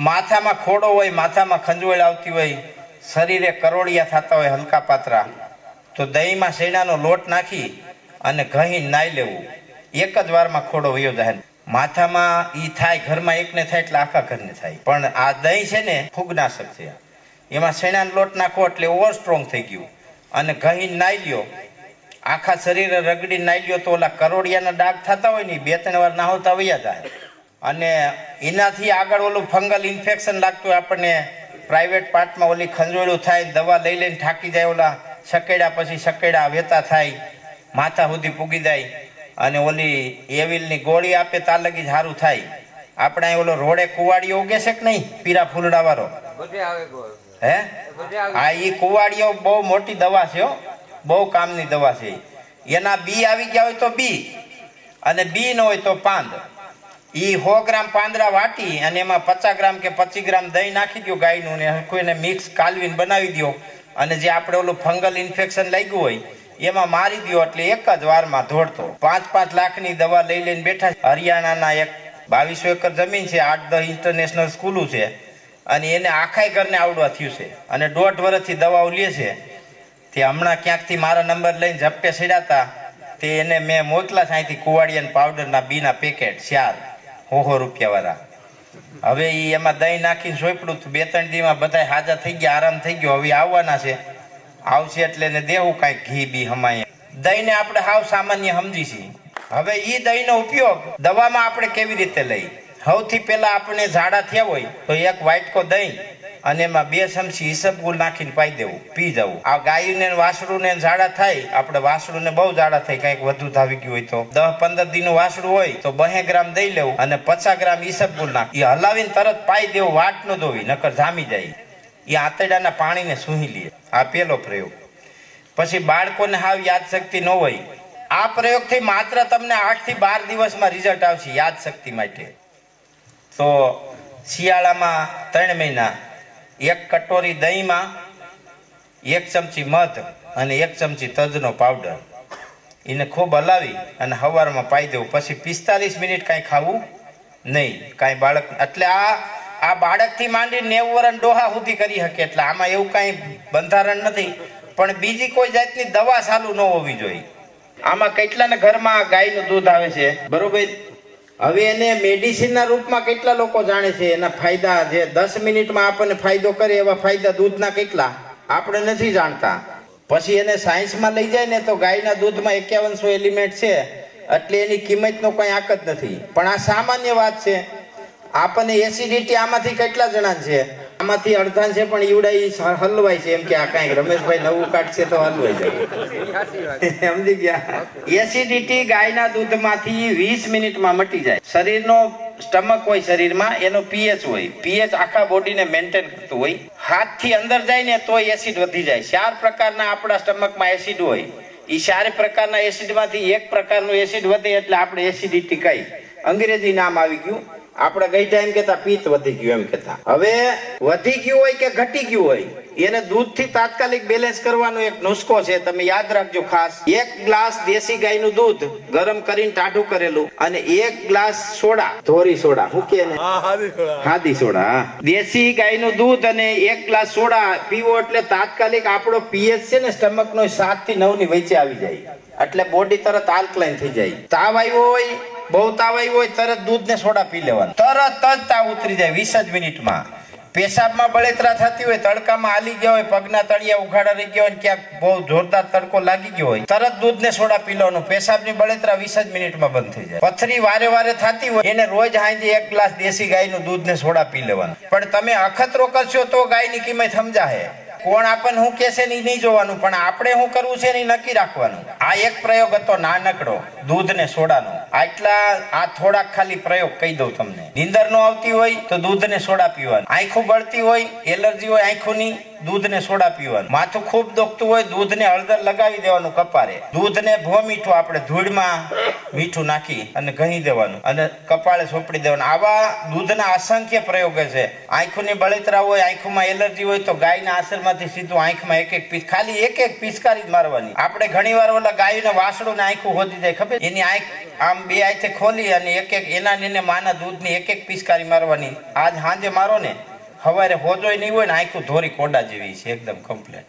માથામાં ખોડો હોય, માથામાં ખંજવળ આવતી હોય, શરીરે કરોડિયા થતા હોય, હલકા પાતરા, તો દહીંમાં શેણાનો લોટ નાખી અને ઘહી નાઈ લેવું. એક જ વારમાં ખોડો વયો જાય. માથામાં ઈ થાય, ઘરમાં એકને થાય એટલે આખા ઘરને થાય. પણ આ દહીં છે ને ફૂગનાશક છે. એમાં શેણાનો લોટ નાખો એટલે ઓવર સ્ટ્રોંગ થઈ ગયું. અને ઘહી નાઈ લ્યો. આખા શરીરે રગડી નાઈ લ્યો તો ઓલા કરોડિયાના ડાઘ થતા હોય ને બે ત્રણ વાર નાહોતા વયા જાય. અને એનાથી આગળ ઓલું ફંગલ ઇન્ફેક્શન લાગતું આપણને પ્રાઇવેટ પાર્ટમાં ઓલી ખંજોળું થાય દવા લઈ લઈને થાકી જાય ઓલા સકેડા પછી સકેડા વેતા થાય માથા સુધી પૂગી જાય અને ઓલી એવિલની ગોળી આપે તાલગી લગી સારું થાય. આપણે ઓલો રોડે કુવાડીઓ ઉગે છે કે નહીં? પીરા ફૂલડા વાળો હે? હા એ કુવાડીઓ બહુ મોટી દવા છે હો. બહુ કામની દવા છે. એના બી આવી ગયા હોય તો બી. અને બી ન હોય તો પાંદ. ઈ સો ગ્રામ પાંદડા વાટી અને એમાં પચાસ ગ્રામ કે પચીસ ગ્રામ દહીં નાખી દો ગાયનું ને કોઈને મિક્સ કાલવીને બનાવી દો અને જે આપણે ઓલું ફંગલ ઇન્ફેક્શન લાગ્યું હોય, એમાં મારી દો એટલે એક જ વારમાં ધોડતો પાંચ પાંચ લાખની દવા લઈ લઈને બેઠા હરિયાણાના એક બાવીસો એકર જમીન છે, આઠ દસ ઇન્ટરનેશનલ સ્કૂલો છે. અને એને આખાય ઘરને આવડવા થયું છે. અને દોઢ વર્ષથી દવાઓ લે છે. તે હમણાં ક્યાંકથી મારા નંબર લઈને ઝપટે સીડાતા, તે એને મેં મોકલા સાંઈથી કુવાડિયાના પાવડરના બીના પેકેટ ચાર હોહો રૂપિયાવાળા હવે એ એમાં દહીં નાખીને સોંપડું બે ત્રણ દીમાં બધા હાજર થઈ ગયા, આરામ થઈ ગયો. હવે આવવાના છે. આવશે એટલે એને દેવું કાંઈક ઘી બી હમાય. દહીંને આપણે હાવ સામાન્ય સમજી છીએ. હવે એ દહીંનો ઉપયોગ દવામાં આપણે કેવી રીતે લઈ? સૌથી પહેલાં આપણે ઝાડા થયા હોય તો એક વાટકો દહીં અને એમાં બે ચમચી ઈસબગુલ નાખીને પાઈ દેવું, પી જવું. આ ગાયુને ને વાસળુને ઝાડા થાય, આપણે વાસળુને બહુ ઝાડા થાય, કંઈક વધુ થાવી ગયું હોય તો. દસ પંદર દીનું વાસડું હોય તો બહે ગ્રામ દઈ લેવું અને પચાસ ગ્રામ ઈસબગુલ નાખ. એ હલાવીને તરત પાઈ દેવું વાટ ન ધોવી, નકર જામી જાય. એ આંતરડાના પાણીને સૂહી લે. આ પેલો પ્રયોગ. પછી બાળકોને હાવ યાદશક્તિ ન હોય. આ પ્રયોગથી માત્ર તમને આઠથી બાર દિવસમાં રિઝલ્ટ આવશે યાદશક્તિ માટે. તો શિયાળામાં ત્રણ મહિના એક કટોરી દહીંમાં એક ચમચી મધ અને એક ચમચી તજનો પાવડર એને ખૂબ હલાવી અને હવારમાં પાઈ દેવું. પછી પિસ્તાલીસ મિનિટ કાંઈ ખાવું નહીં. કાંઈ બાળક, એટલે આ આ બાળકથી માંડી નેવું વરણ ડોહા સુધી કરી શકે. એટલે આમાં એવું કાંઈ બંધારણ નથી. પણ બીજી કોઈ જાતની દવા ચાલુ ન હોવી જોઈએ. આમાં કેટલાને ઘરમાં ગાયનું દૂધ આવે છે? બરોબર? હવે એને મેડિસિનના રૂપમાં કેટલા લોકો જાણે છે? એના ફાયદા જે દસ મિનિટમાં આપણને ફાયદો કરે એવા ફાયદા દૂધના કેટલા? આપણે નથી જાણતા. પછી એને સાયન્સમાં લઈ જાય ને તો ગાયના દૂધમાં એકાવનસો એલિમેન્ટ છે. એટલે એની કિંમતનો કોઈ આંક જ નથી. પણ આ સામાન્ય વાત છે. આપણને એસિડિટી આમાંથી કેટલા જણા છે? આમાંથી અડધા છે પણ ઈવડા હલવાય છે એમ કે આ કાંઈક રમેશભાઈ નવું કાઢશે તો હલવાઈ જાય સમજી ગયા? એસિડિટી ગાયના દૂધમાંથી વીસ મિનિટમાં મટી જાય. શરીરનો સ્ટમક હોય શરીરમાં એનો પીએચ હોય. પીએચ આખા બોડીને મેન્ટેન કરતું હોય. હાથથી અંદર જાય ને તો એસિડ વધી જાય. ચાર પ્રકારના આપણા સ્ટમકમાં એસિડ હોય. એ ચાર પ્રકારના એસિડમાંથી એક પ્રકારનું એસિડ વધે એટલે આપણે એસિડિટી કહી અંગ્રેજી નામ આવી ગયું. આપણે ગઈ ટાઈમ કેતા પિત્ત વધી ગયું એમ કેતા હવે વધી ગયું હોય કે ઘટી ગયું હોય એને દૂધથી તાત્કાલિક બેલેન્સ કરવાનો એક નુસ્ખો છે તમે યાદ રાખજો ખાસ. એક ગ્લાસ દેશી ગાયનું દૂધ ગરમ કરીને ટાઢું કરેલું અને એક ગ્લાસ સોડા ધોરી સોડા હું કે હાદી સોડા. દેશી ગાયનું દૂધ અને એક ગ્લાસ સોડા પીવો એટલે તાત્કાલિક આપણો પીએચ છે ને સ્ટમક નો સાતથી નવની વચ્ચે આવી જાય. એટલે બોડી તરત આલ્કલાઇન થઈ જાય. તાવ આવ્યો હોય બહુ તાવ આવ્યો હોય તરત દૂધ ને સોડા પી લેવાનું. તરત જ તાવ ઉતરી જાય વીસ જ મિનિટમાં. પેશાબમાં બળેતરા થતી હોય, તડકામાં હાલી ગયા હોય, પગના તળિયા ઉઘાડા રહી ગયા હોય ક્યાંક બહુ જોરદાર તડકો લાગી ગયો હોય, તરત દૂધ ને સોડા પી લેવાનું. પેશાબની બળેતરા વીસ જ મિનિટમાં બંધ થઈ જાય. પથરી વારે વારે થતી હોય, એને રોજ હાંજે એક ગ્લાસ દેશી ગાયનું દૂધ ને સોડા પી લેવાનું. પણ તમે અખતરો કરશો તો ગાયની કિંમત સમજાશે. કોણ આપણને શું કહેશે ને નહીં જોવાનું, પણ આપણે શું કરવું છે ને નક્કી રાખવાનું. આ એક પ્રયોગ હતો નાનકડો દૂધ ને સોડાનો. આટલા, આ થોડાક ખાલી પ્રયોગ કહી દઉં તમને. નીંદર નો આવતી હોય તો દૂધ ને સોડા પીવાનું. આંખું બળતી હોય, એલર્જી હોય આંખોની દૂધને સોડા પીવાનું. માથું ખૂબ દુખતું હોય, દૂધને હળદર લગાવી દેવાનું કપારે. દૂધને ભો મીઠું આપણે ધૂળમાં મીઠું નાખી અને ઘણી દેવાનું અને કપાળે સોપડી દેવાનું. આવા દૂધના અસંખ્ય પ્રયોગો છે. આંખોની બળતરા હોય, આંખોમાં એલર્જી હોય, તો ગાયના આશરમાંથી સીધું આંખમાં એક એક પીસ, ખાલી એક એક પિચકારી જ મારવાની. આપણે ઘણી વાર ઓલા ગાયને વાસણું ને આંખું હોતી જાય, ખબર? એની આંખ આમ બે આંખે ખોલી અને એક એક એના માના દૂધની એક એક પિચકારી મારવાની. આજ સાંજે મારો ને સવારે હોજોય નહીં હોય ને આખું ધોરી કોડા જેવી છે એકદમ કમ્પ્લેટ